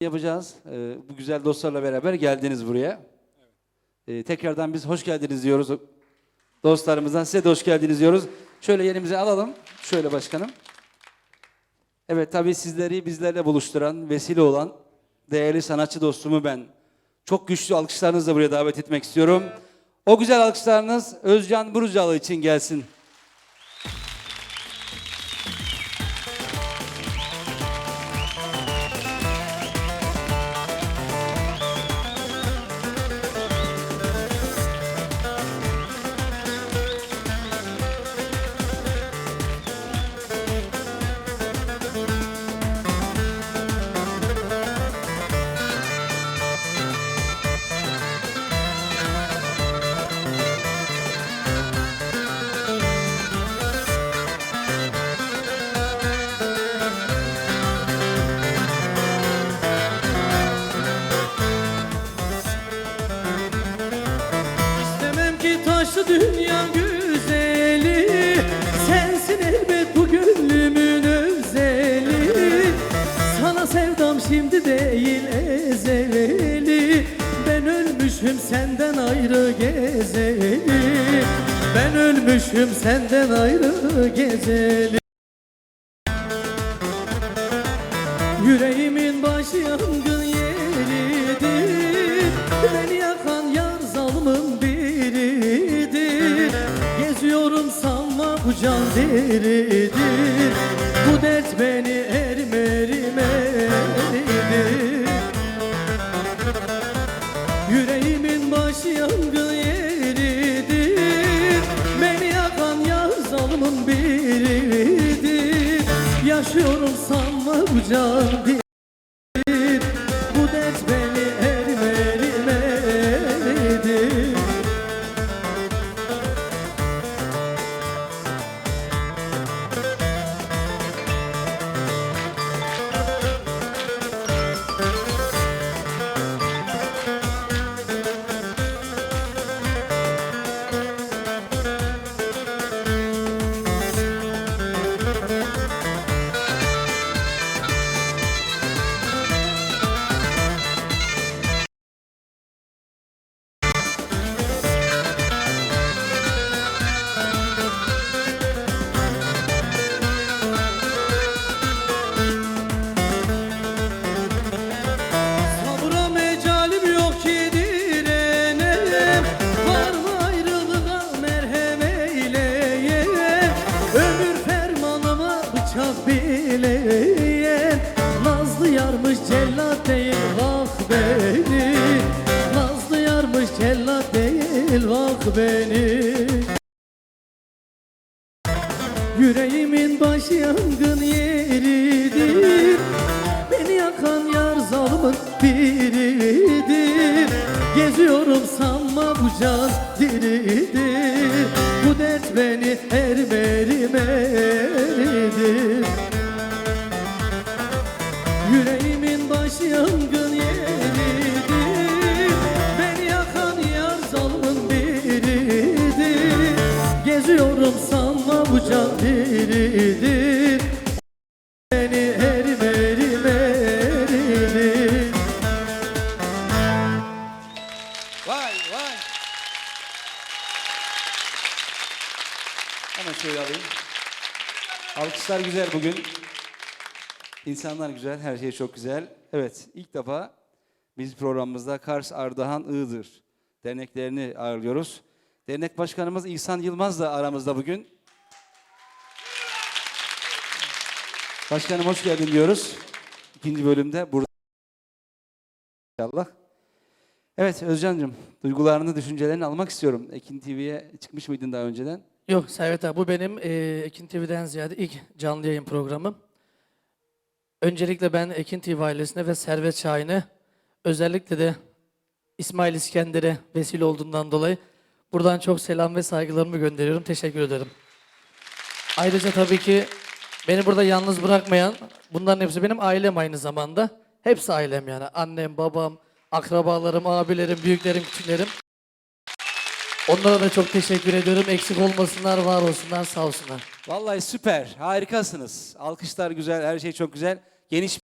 yapacağız. Ee, bu güzel dostlarla beraber geldiniz buraya. Ee, tekrardan biz hoş geldiniz diyoruz. Dostlarımızdan size de hoş geldiniz diyoruz. Şöyle yerimize alalım. Şöyle başkanım. Evet tabii sizleri bizlerle buluşturan, vesile olan değerli sanatçı dostumu ben çok güçlü alkışlarınızla buraya davet etmek istiyorum. O güzel alkışlarınız Özcan Burucalı için gelsin. Taşlı dünya güzeli Sensin elbet bu gönlümün özeli. Sana sevdam şimdi değil ezeli. Ben ölmüşüm senden ayrı gezeli. Ben ölmüşüm senden ayrı gezeli. Yüreğimin başı yangın yeridir. Beni yakan yar zalımın biridir can deridir Bu dert beni ermerim eridir. Yüreğimin başı yangın yeridir. Beni yakan yar zalımın biridir. Yaşıyorum sanma bu can Yüreğimin başı yangın yeridir. Beni yakan yar zalımın biridir. Geziyorum sanma bu can diridir. Bu dert beni ermerim eridir. Yüreğimin başı yangın yeridir. Beni yakan yar zalımın biridir. Geziyorum sanma bu can diridir Beni erimerim eridir Vay vay. Hemen şöyle alayım. Alkışlar güzel bugün. İnsanlar güzel, her şey çok güzel. Evet, ilk defa biz programımızda Kars Ardahan Iğdır derneklerini ağırlıyoruz. Dernek Başkanımız İhsan Yılmaz da aramızda bugün. Başkanım hoş geldin diyoruz. İkinci bölümde burada inşallah. Evet Özcan'cığım, duygularını, düşüncelerini almak istiyorum. Ekin TV'ye çıkmış mıydın daha önceden? Yok Servet abi bu benim e, Ekin TV'den ziyade ilk canlı yayın programım. Öncelikle ben Ekin TV ailesine ve Servet Şahin'e özellikle de İsmail İskender'e vesile olduğundan dolayı buradan çok selam ve saygılarımı gönderiyorum. Teşekkür ederim. Ayrıca tabii ki beni burada yalnız bırakmayan bunların hepsi benim ailem aynı zamanda. Hepsi ailem yani. Annem, babam, akrabalarım, abilerim, büyüklerim, küçüklerim. Onlara da çok teşekkür ediyorum. Eksik olmasınlar, var olsunlar, sağ olsunlar. Vallahi süper, harikasınız. Alkışlar güzel, her şey çok güzel. Geniş